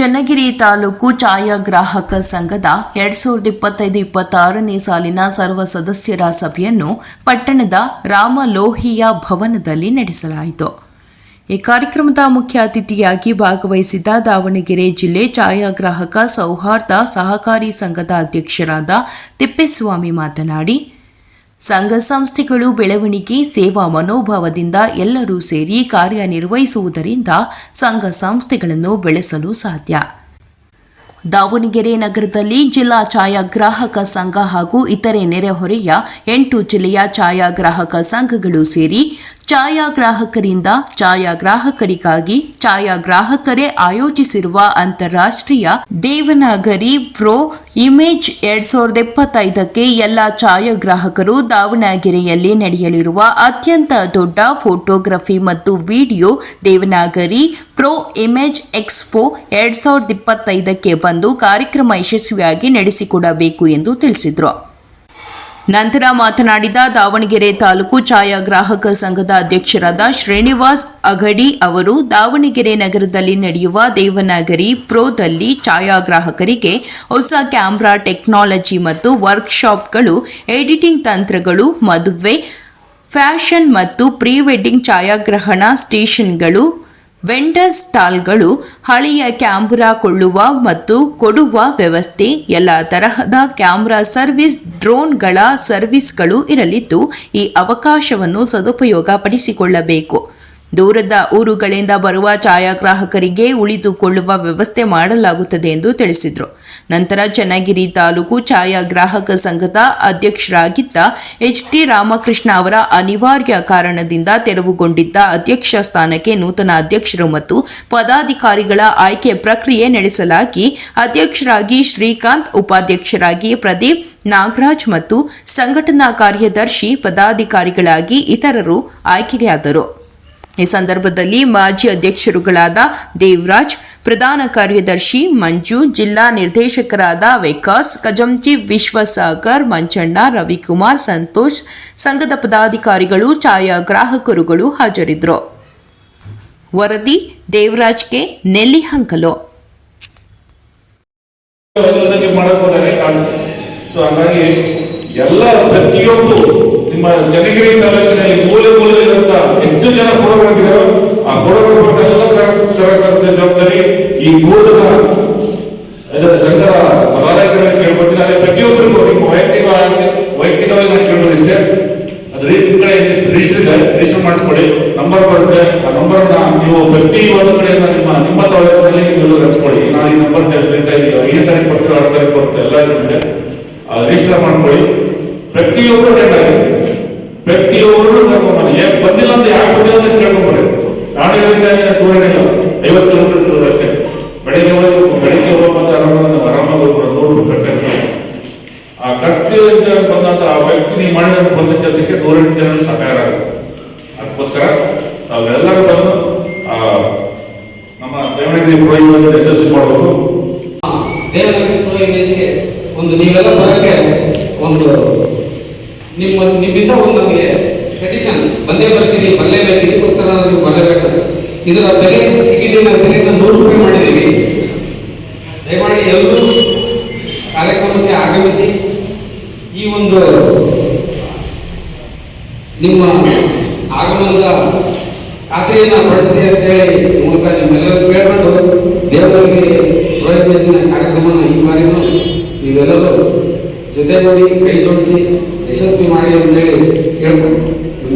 ಚನ್ನಗಿರಿ ತಾಲೂಕು ಛಾಯಾಗ್ರಾಹಕ ಸಂಘದ ಎರಡ್ ಸಾವಿರದ ಇಪ್ಪತ್ತೈದು ಇಪ್ಪತ್ತಾರನೇ ಸಾಲಿನ ಸರ್ವ ಸದಸ್ಯರ ಸಭೆಯನ್ನು ಪಟ್ಟಣದ ರಾಮಲೋಹಿಯ ಭವನದಲ್ಲಿ ನಡೆಸಲಾಯಿತು. ಈ ಕಾರ್ಯಕ್ರಮದ ಮುಖ್ಯ ಅತಿಥಿಯಾಗಿ ಭಾಗವಹಿಸಿದ್ದ ದಾವಣಗೆರೆ ಜಿಲ್ಲೆ ಛಾಯಾಗ್ರಾಹಕ ಸೌಹಾರ್ದ ಸಹಕಾರಿ ಸಂಘದ ಅಧ್ಯಕ್ಷರಾದ ತಿಪ್ಪೇಸ್ವಾಮಿ ಮಾತನಾಡಿ ಸಂಘ ಸಂಸ್ಥೆಗಳು ಬೆಳವಣಿಗೆ, ಸೇವಾ ಮನೋಭಾವದಿಂದ ಎಲ್ಲರೂ ಸೇರಿ ಕಾರ್ಯನಿರ್ವಹಿಸುವುದರಿಂದ ಸಂಘ ಸಂಸ್ಥೆಗಳನ್ನು ಬೆಳೆಸಲು ಸಾಧ್ಯ. ದಾವಣಗೆರೆ ನಗರದಲ್ಲಿ ಜಿಲ್ಲಾ ಛಾಯಾಗ್ರಾಹಕ ಸಂಘ ಹಾಗೂ ಇತರೆ ನೆರೆಹೊರೆಯ ಎಂಟು ಜಿಲ್ಲೆಯ ಛಾಯಾಗ್ರಾಹಕ ಸಂಘಗಳು ಸೇರಿ ಛಾಯಾಗ್ರಾಹಕರಿಂದ ಛಾಯಾಗ್ರಾಹಕರಿಗಾಗಿ ಛಾಯಾಗ್ರಾಹಕರೇ ಆಯೋಜಿಸಿರುವ ಅಂತಾರಾಷ್ಟ್ರೀಯ ದೇವನಾಗರಿ ಪ್ರೋ ಇಮೇಜ್ ಎರಡ್ ಸಾವಿರದ ಇಪ್ಪತ್ತೈದಕ್ಕೆ ಎಲ್ಲ ಛಾಯಾಗ್ರಾಹಕರು ದಾವಣಗೆರೆಯಲ್ಲಿ ನಡೆಯಲಿರುವ ಅತ್ಯಂತ ದೊಡ್ಡ ಫೋಟೋಗ್ರಫಿ ಮತ್ತು video Devanagari pro image expo ಎರಡ್ ಸಾವಿರದ ಇಪ್ಪತ್ತೈದಕ್ಕೆ ಬಂದು ಕಾರ್ಯಕ್ರಮ ಯಶಸ್ವಿಯಾಗಿ ನಡೆಸಿಕೊಡಬೇಕು ಎಂದು ತಿಳಿಸಿದರು. ನಂತರ ಮಾತನಾಡಿದ ದಾವಣಗೆರೆ ತಾಲೂಕು ಛಾಯಾಗ್ರಾಹಕ ಸಂಘದ ಅಧ್ಯಕ್ಷರಾದ ಶ್ರೀನಿವಾಸ್ ಅಗಡಿ ಅವರು, ದಾವಣಗೆರೆ ನಗರದಲ್ಲಿ ನಡೆಯುವ ದೇವನಗರಿ ಪ್ರೋದಲ್ಲಿ ಛಾಯಾಗ್ರಾಹಕರಿಗೆ ಹೊಸ ಕ್ಯಾಮ್ರಾ ಟೆಕ್ನಾಲಜಿ ಮತ್ತು ವರ್ಕ್ಶಾಪ್ಗಳು, ಎಡಿಟಿಂಗ್ ತಂತ್ರಗಳು, ಮದುವೆ, ಫ್ಯಾಷನ್ ಮತ್ತು ಪ್ರೀ ವೆಡ್ಡಿಂಗ್ ಛಾಯಾಗ್ರಹಣ ಸ್ಟೇಷನ್ಗಳು ವೆಂಡರ್ ಸ್ಟಾಲ್ಗಳು ಹಳೆಯ ಕ್ಯಾಮ್ರಾ ಕೊಳ್ಳುವ ಮತ್ತು ಕೊಡುವ ವ್ಯವಸ್ಥೆ, ಎಲ್ಲ ತರಹದ ಕ್ಯಾಮ್ರಾ ಸರ್ವಿಸ್, ಡ್ರೋನ್ಗಳ ಸರ್ವಿಸ್ಗಳು ಇರಲಿದ್ದು ಈ ಅವಕಾಶವನ್ನು ಸದುಪಯೋಗಪಡಿಸಿಕೊಳ್ಳಬೇಕು. ದೂರದ ಊರುಗಳಿಂದ ಬರುವ ಛಾಯಾಗ್ರಾಹಕರಿಗೆ ಉಳಿದುಕೊಳ್ಳುವ ವ್ಯವಸ್ಥೆ ಮಾಡಲಾಗುತ್ತದೆ ಎಂದು ತಿಳಿಸಿದರು. ನಂತರ ಚನ್ನಗಿರಿ ತಾಲೂಕು ಛಾಯಾಗ್ರಾಹಕ ಸಂಘದ ಅಧ್ಯಕ್ಷರಾಗಿದ್ದ ಎಚ್ ಟಿ ರಾಮಕೃಷ್ಣ ಅವರ ಅನಿವಾರ್ಯ ಕಾರಣದಿಂದ ತೆರವುಗೊಂಡಿದ್ದ ಅಧ್ಯಕ್ಷ ಸ್ಥಾನಕ್ಕೆ ನೂತನ ಅಧ್ಯಕ್ಷರು ಮತ್ತು ಪದಾಧಿಕಾರಿಗಳ ಆಯ್ಕೆ ಪ್ರಕ್ರಿಯೆ ನಡೆಸಲಾಗಿ ಅಧ್ಯಕ್ಷರಾಗಿ ಶ್ರೀಕಾಂತ್, ಉಪಾಧ್ಯಕ್ಷರಾಗಿ ಪ್ರದೀಪ್, ನಾಗರಾಜ್ ಮತ್ತು ಸಂಘಟನಾ ಕಾರ್ಯದರ್ಶಿ, ಪದಾಧಿಕಾರಿಗಳಾಗಿ ಇತರರು ಆಯ್ಕೆಯಾದರು. ಈ ಸಂದರ್ಭದಲ್ಲಿ ಮಾಜಿ ಅಧ್ಯಕ್ಷರುಗಳಾದ ದೇವರಾಜ್, ಪ್ರಧಾನ ಕಾರ್ಯದರ್ಶಿ ಮಂಜು, ಜಿಲ್ಲಾ ನಿರ್ದೇಶಕರಾದ ವಿಕಾಸ್ ಕಜಂಜಿ ವಿಶ್ವಸಾಗರ್ ಮಂಚಣ್ಣ ರವಿಕುಮಾರ್, ಸಂತೋಷ್, ಸಂಘದ ಪದಾಧಿಕಾರಿಗಳು, ಛಾಯಾಗ್ರಾಹಕರುಗಳು ಹಾಜರಿದ್ದರು. ವರದಿ ದೇವರಾಜ್ಗೆ ನೆಲ್ಲಿ ಹಂಕಲು ಎಲ್ಲ ಪ್ರತಿಯೊಂದು ನಿಮ್ಮ ಜನಗಿರಿ ತಾಲೂಕಿನಲ್ಲಿ ಮೂಲೆ ಅಂತ ಎಷ್ಟು ಜನ ಕೊಡಗಳಿದ್ದಾರೋ ಆ ಕೊಡಬೇಕೆಲ್ಲ ತರತಕ್ಕಂಥ ಜವಾಬ್ದಾರಿ ಈ ಮೂಲದ ಅದರ ಸಂಘದ ಪದಾಧಿಕಾರಿಗಳು ಕೇಳ್ಬಿಟ್ಟು ಅದೇ ಪ್ರತಿಯೊಬ್ಬರಿಗೂ ನಿಮ್ಮ ವೈಯಕ್ತಿಕ ವೈಯಕ್ತಿಕವಾಗಿ ನಾನು ಕೇಳೋದಿಷ್ಟೇ ಅದು ರಿಜಿಸ್ಟರ್ ನಂಬರ್ ಬರುತ್ತೆ. ಆ ನಂಬರ್ನ ನೀವು ಪ್ರತಿ ಒಂದು ಕಡೆಯಿಂದ ನಿಮ್ಮ ನಿಮ್ಮ ತಾಲೂಕಿನಲ್ಲಿ ನೀವು ಹಚ್ಕೊಳ್ಳಿ. ನಾನು ಈ ನಂಬರ್ ಹೇಳ್ತಾ ಇದ್ದೀವಿ ಐದು ತಾರೀಕು ಕೊಡ್ತೀವಿ ಆರು ತಾರೀಕು ಕೊಡ್ತೀವಿ ಎಲ್ಲ ರಿಜಿಸ್ಟರ್ ಮಾಡ್ಕೊಳ್ಳಿ. ಪ್ರತಿಯೊಬ್ಬರು ಪ್ರತಿಯೊಬ್ಬರು ಕರ್ಕೊಂಡ್ಬನ್ನಿ ಯಾಕೆ ಬಂದಿಲ್ಲ ಅಂತ ಯಾಕೆ ಬಂದಿಲ್ಲ ಅಂತ ಕೇಳ್ಕೊಂಡ್ರೆ ನಾಡಿನಿಂದ ದೂರ ಏನಿಲ್ಲ ಐವತ್ತು ಕಿಲೋಮೀಟರ್ ಅಷ್ಟೇ. ಬೆಳಿಗ್ಗೆ ಹೋಗಿ ಬೆಳಿಗ್ಗೆ ಹೋಗುವಂತ ಆರಾಮಾಗಿ ಹೋಗ್ಬಿಡೋದು ಖರ್ಚಾಗ್ತದೆ ಆ ಖರ್ಚಿನಿಂದ ಬಂದಂತ ಆ ವ್ಯಕ್ತಿ ನೀವು ಮಾಡಿದ ಬಂದ ಕೆಲಸಕ್ಕೆ ನೂರೆಂಟು ಜನ ಸಹಕಾರ ಅದಕ್ಕೋಸ್ಕರ ನಾವೆಲ್ಲರೂ ಬಂದು ಆ, ನಮ್ಮ ದೇವನಗಿರಿ ಪ್ರೋಗ್ರಾಮ್ ಯಶಸ್ವಿ ಪ್ರೋ ಒಂದು ನೀವೆಲ್ಲ ಬರೋಕ್ಕೆ ಒಂದು ನಿಮ್ಮ, ನಿಮ್ಮಿಂದ ಒಂದು ನಮಗೆ ಪೆಟಿಷನ್ ಬಂದೇ ಬರ್ತೀನಿ ಬರಲೇಬೇಕು ಇದಕ್ಕೋಸ್ಕರ ನೀವು ಬರಲೇಬೇಕು. ಇದರ ಬೆಲೆ, ಟಿಕೆಟಿನ ಬೆಲೆನ ನೂರು ರೂಪಾಯಿ ಮಾಡಿದ್ದೀವಿ. ದಯಮಾಡಿ ಎಲ್ಲರೂ ಕಾರ್ಯಕ್ರಮಕ್ಕೆ ಆಗಮಿಸಿ, ಈ ಒಂದು ನಿಮ್ಮ ಆಗಮನದ ಖಾತೆಯನ್ನು ಪಡಿಸಿ ಅಂತೇಳಿ ಈ ಮೂಲಕ ನಿಮ್ಮೆಲ್ಲರೂ ಕೇಳ್ಕೊಂಡು ದೇವರಿಗೆ ಪ್ರಯತ್ನಿಸಿದ ಕಾರ್ಯಕ್ರಮವನ್ನು ಈ ಬಾರಿಯೂ ನೀವೆಲ್ಲರೂ ಜೊತೆ ಮಾಡಿ ಕೈ ಜೋಡಿಸಿ ಯಶಸ್ವಿ ಮಾಡಿ ಅಂತೇಳಿ ಕೇಳ್ಕೊಂಡು